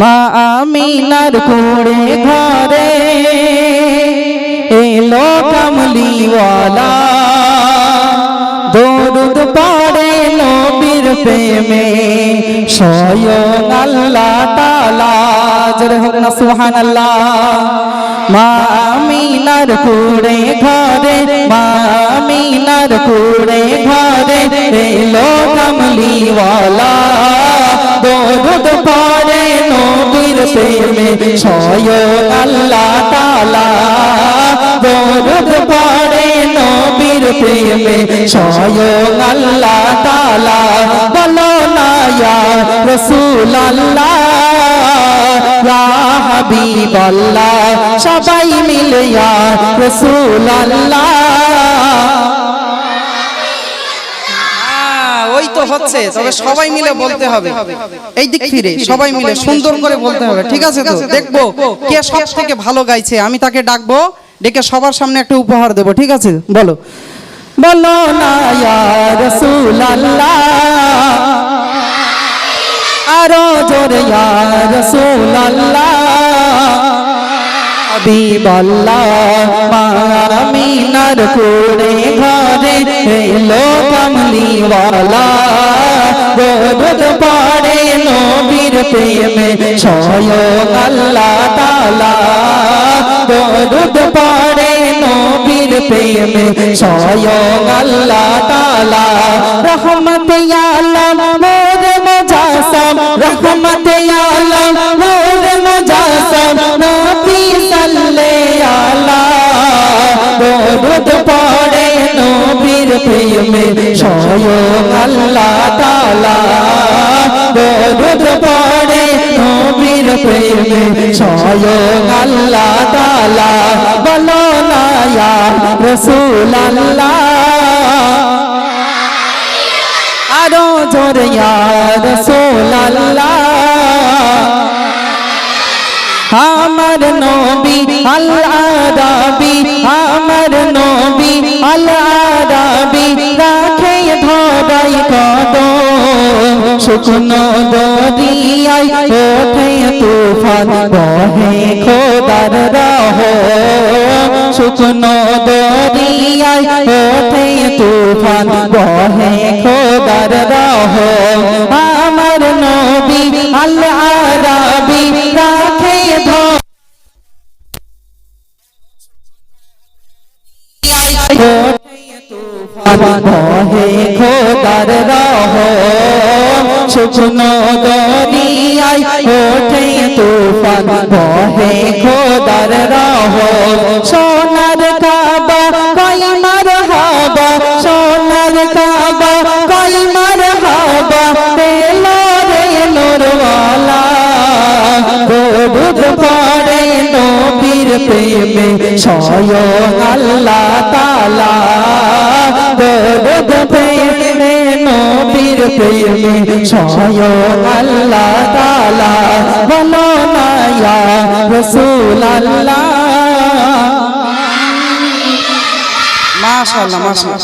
মা আমিনার কুড়ে ঘরে এলো কামলিওয়ালা। দরুদ পড়ে নবীর প্রেমে স্বয়ং আল্লাহ তালা জোরে হোক না, সুবহানাল্লাহ। মা আমিনার কুড়ে ঘরে, মা আমিনার কুড়ে ঘরে এলো কামলিওয়ালা। পড়ে নবীর প্রেমে স্বয়ং আল্লাহ তালা। দরুদ পড়ে নবীর প্রেমে স্বয়ং আল্লাহ তালা। বলো না রসুল আল্লাহ হাবিব আল্লাহ সবাই মিলে রসুল আল্লাহ ওই তো হচ্ছে তবে সবাই মিলে বলতে হবে। এই দিক ফিরে সবাই মিলে সুন্দর করে বলতে হবে ঠিক আছে তো? দেখব কে সব থেকে ভালো গাইছে আমি তাকে ডাকবো ডেকে সবার সামনে একটা উপহার দেবো ঠিক আছে? বলো। বলো না ইয়া রসুল আল্লাহ আরও জোরে ইয়া রসুল আল্লাহ হাবিব আল্লাহ মামিনার কুড়ে ঘরে এলো। কামলিওয়ালা দরুদ পড়ে নবীর প্রেমে স্বয়ং আল্লাহ তালা। দরুদ পড়ে নবীর প্রেমে স্বয়ং আল্লাহ তালা। রহমত মোর মুজাসম। রহমত আলম মোর মুজাসম। প্রেমে স্বয়ং আল্লাহ তালা দরুদ পড়ে নবীর প্রেমে স্বয়ং আল্লাহ তালা বলো না আল্লাহ আরও জোরে ইয়া আল্লাহ আমার নবী আল্লাহ শুকনো দরিয়াই ওঠে তুফান, বহে খোদার রহ। শুকনো দরিয়াই ওঠে তুফান, বহে খোদার রহ। আমার নবী আল্লাহ রাখে ধর বহে খোদার রহ। শুকনো দরিয়াই ওঠে তুফান, বহে খোদার রহ সোনার কাবা সোনার কাবা রে নুরওয়ালা। দরুদ পড়ে নবীর প্রেমে স্বয়ং আল্লাহ তালা। দরুদ নবীর প্রেমে স্বয়ং আল্লাহ তালা বলো রসুল আল্লাহ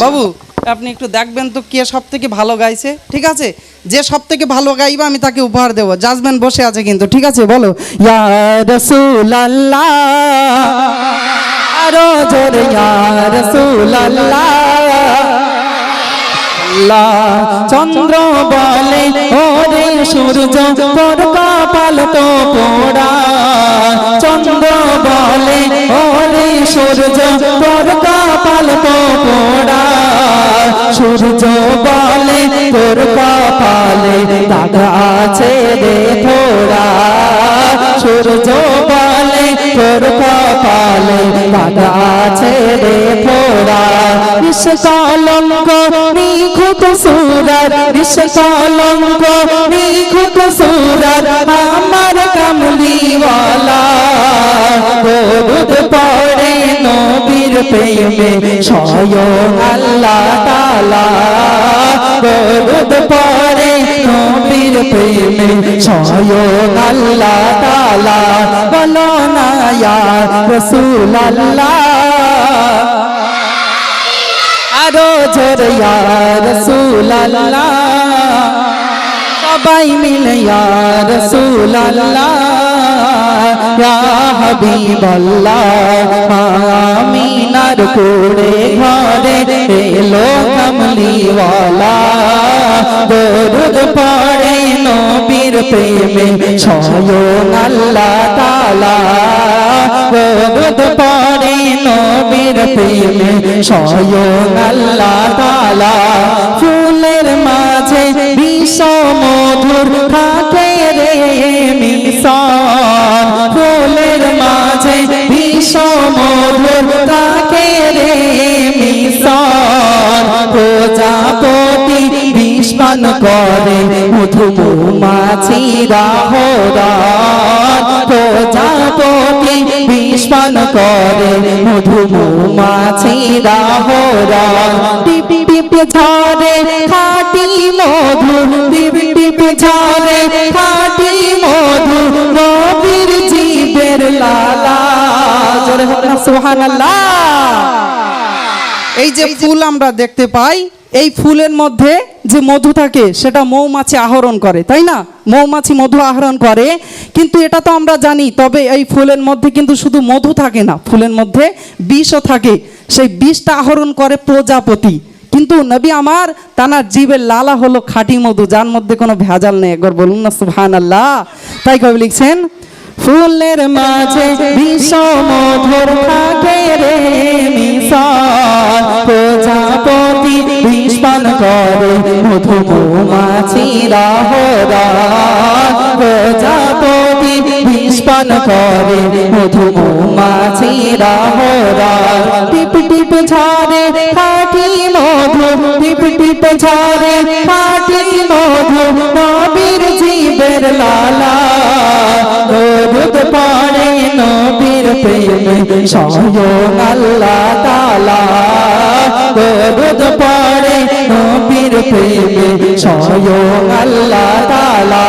বাবু, আপনি একটু দেখবেন তো কে সব থেকে ভালো গাইছে, ঠিক আছে? যে সব থেকে ভালো গাইবে, আমি তাকে উপহার দেবো। জাজমেন্ট বসে আছে কিন্তু, ঠিক আছে? বলো। ইয়া আরও জোরে, ইয়া রসুল আল্লাহ, চন্দ্র বলে, ওরে সূর্য তোর কপাল তো পোড়া। চন্দ্র বলে, ওরে সূর্য তোর কপাল তো পোড়া। সূর্য বলে তোর কপালে দাদা আছে রে থোড়া সূর্য বলে তোর কপালে দাদা আছে রে থোড়া বিষ কলঙ্ক নিখুঁত সুরার বিষ কলঙ্ক নিখুঁত সুরার আমার কামলিওয়ালা। দরুদ পড়ে নবীর প্রেমে, স্বয়ং আল্লাহ তালা দরুদ পড়ে নবীর প্রেমে স্বয়ং আল্লাহ তালা, বলো না ইয়া রসুল আল্লাহ আরও জোরে ইয়া রাসূলুল্লাহ। সবাই মিলে ইয়া ইয়া হাবিবাল্লাহ আমিনার কোড়ে ঘরে এলো দরুদ পড়ে নবীর প্রেমে স্বয়ং আল্লাহ তাআলা। দরুদ পড়ে নবীর প্রেমে স্বয়ং আল্লাহ তাআলা। ফুলের মাঝে বিষম মধুর থাকে রে মিশন ফুলের মাঝে বিষম মধুর বিষ্পান করে মধু হরান প্রজাপতি বিষ্পান করে মধু মৌমাছিরা হরান টিপ টিপ ঝরে খাটি মধু টিপ টিপ ঝরে খাটি মধু নবীর জীবের লালা। জোরে হোক না সুবহানাল্লাহ। এই যে ফুল আমরা দেখতে পাই এই ফুলের মধ্যে যে মধু থাকে, সেটা মৌমাছি আহরণ করে, তাই না? মৌমাছি মধু আহরণ করে, কিন্তু এটা তো আমরা জানি, তবে এই ফুলের মধ্যে কিন্তু শুধু মধু থাকে না, ফুলের মধ্যে বিষও থাকে। সেই বিষটা আহরণ করে প্রজাপতি। কিন্তু নবী আমার, তানার জীবের লালা হলো খাঁটি মধু, যার মধ্যে কোনো ভেজাল নেই। একবার বলুন না সুবহান আল্লাহ তাই কবি লিখছেন? ফুলের মাঝে বিষম মধুর থাকে রে মিশন প্রজাপতি বিষ্পান করে মধু মৌমাছিরা হরান প্রজাপতি বিষ্পান করে মধু মৌমাছিরা হরান টিপ টিপ ঝরে খাটি মধু, টিপ টিপ ঝরে খাটি মধু, নবীর জীবের লালা। দরুদ পড়ে নবীর প্রেমে, স্বয়ং আল্লাহ তাআলা দরুদ নবীর প্রেমে স্বয়ং আল্লাহ তাআলা।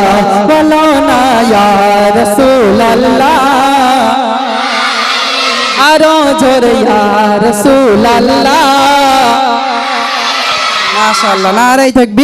বলো না ইয়া রাসূলুল্লাহ। আরও জোরে ইয়া রাসূলুল্লাহ। মাশাআল্লাহ, নারাই থাকবি